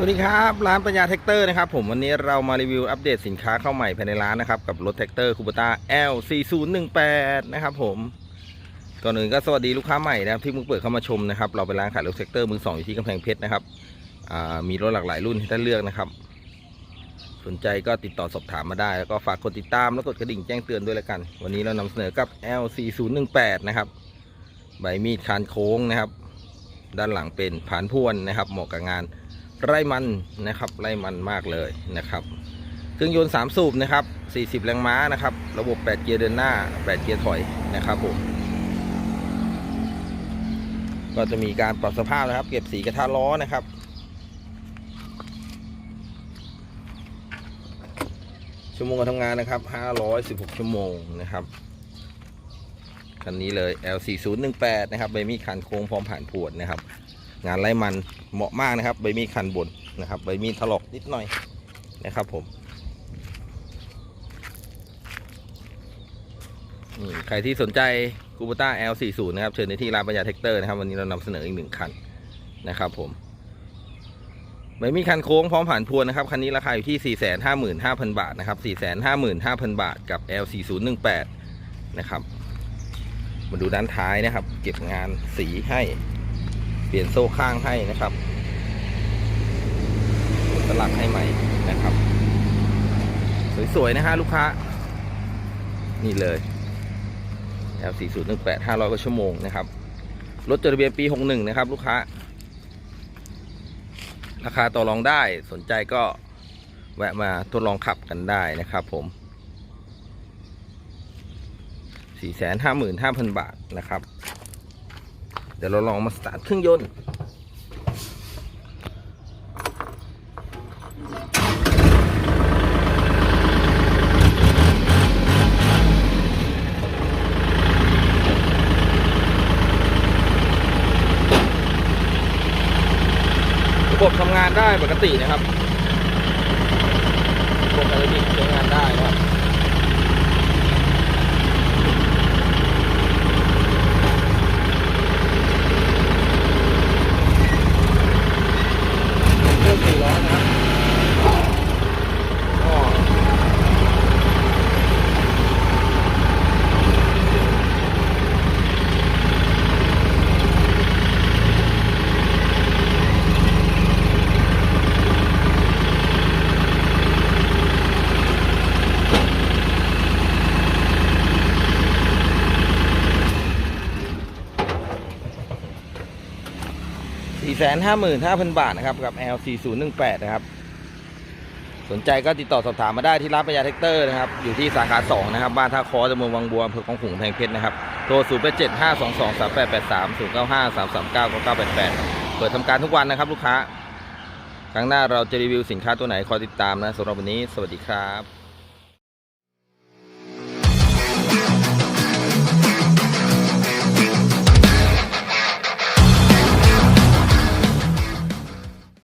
สวัสดีครับ ร้านปัญญาแท็กเตอร์นะครับผมวันนี้เรามารีวิวอัปเดตสินค้าเข้าใหม่ภายในร้านนะครับกับรถแท็กเตอร์คูปต้า L4018 นะครับผมก่อนอื่นก็สวัสดีลูกค้าใหม่นะครับที่เพิ่งเปิดเข้ามาชมนะครับเราเป็นร้านขายรถแท็กเตอร์มือสองอยู่ที่กำแพงเพชรนะครับมีรถหลากหลายรุ่นให้ท่านเลือกนะครับ สนใจก็ติดต่อสอบถามมาได้ แล้วก็ฝากกดติดตามและกดกระดิ่งแจ้งเตือนด้วยละกัน วันนี้เรานำเสนอกับ L4018 นะครับใบมีดคานโค้งนะครับ ด้านหลังเป็นผานพวนนะครับเหมาะกับงาน ไร่มันนะครับไร่มันมากเลยนะครับ เครื่องยนต์ 3 สูบนะครับ 40 แรงม้านะครับ ระบบ 8 เกียร์เดินหน้า 8 เกียร์ถอยนะครับผมก็จะมีการปรับสภาพนะครับ เก็บสีกระทะล้อนะครับ ชั่วโมงการทำงานนะครับ 516 ชั่วโมงนะครับคันนี้เลย L4018 นะครับใบมีดคันโค้งพร้อมผ่านผวนนะครับ งานไล่มันเหมาะมากนะครับ ใบมีดคันบนนะครับใบมีดถลอกนิดหน่อยนะครับผมใครที่สนใจกูบูต้า L40 นะครับ เชิญในที่ร้านปัญญาเทคเตอร์นะครับ วันนี้เรานำเสนออีกหนึ่งคันนะครับผมใบมีดคันโค้งพร้อมผ่านพวนนะครับ คันนี้ราคาอยู่ที่ 455,000 บาทนะครับ 455,000 บาทกับ L4018 นะครับมาดูด้านท้ายนะครับ เก็บงานสีให้ เปลี่ยนโซ่ข้างให้นะครับสลักให้ใหม่นะครับ สวยๆนะฮะลูกค้า นี่เลย L 4 0 1 8 500กว่าชั่วโมงนะครับ รถจดทะเบียนปี 61 นะครับ ลูกค้า ราคาต่อรองได้สนใจก็แวะมาทดลองขับกันได้นะครับผม 455,000 บาทนะครับ เดี๋ยวเราลองมาสตาร์ทเครื่องยนต์ระบบทำงานได้ปกตินะครับระบบอะไรที่ใช้งานได้ 455,000 บาทนะครับกับ L4018 นะครับ สนใจก็ติดต่อสอบถามมาได้ที่ร้านปัญญาแท็กเตอร์นะครับ อยู่ที่สาขา2นะครับ บ้านท่าคอตำบลวังบัวอำเภอคลองขลุงแพงเพชรนะครับ โทร 0 8 7 5 2 2 3 8 8 3 0 9 5 3 3 9 9 8 8 เปิดทำการทุกวันนะครับลูกค้า ครั้งหน้าเราจะรีวิวสินค้าตัวไหนคอยติดตามนะสำหรับวันนี้ สวัสดีครับ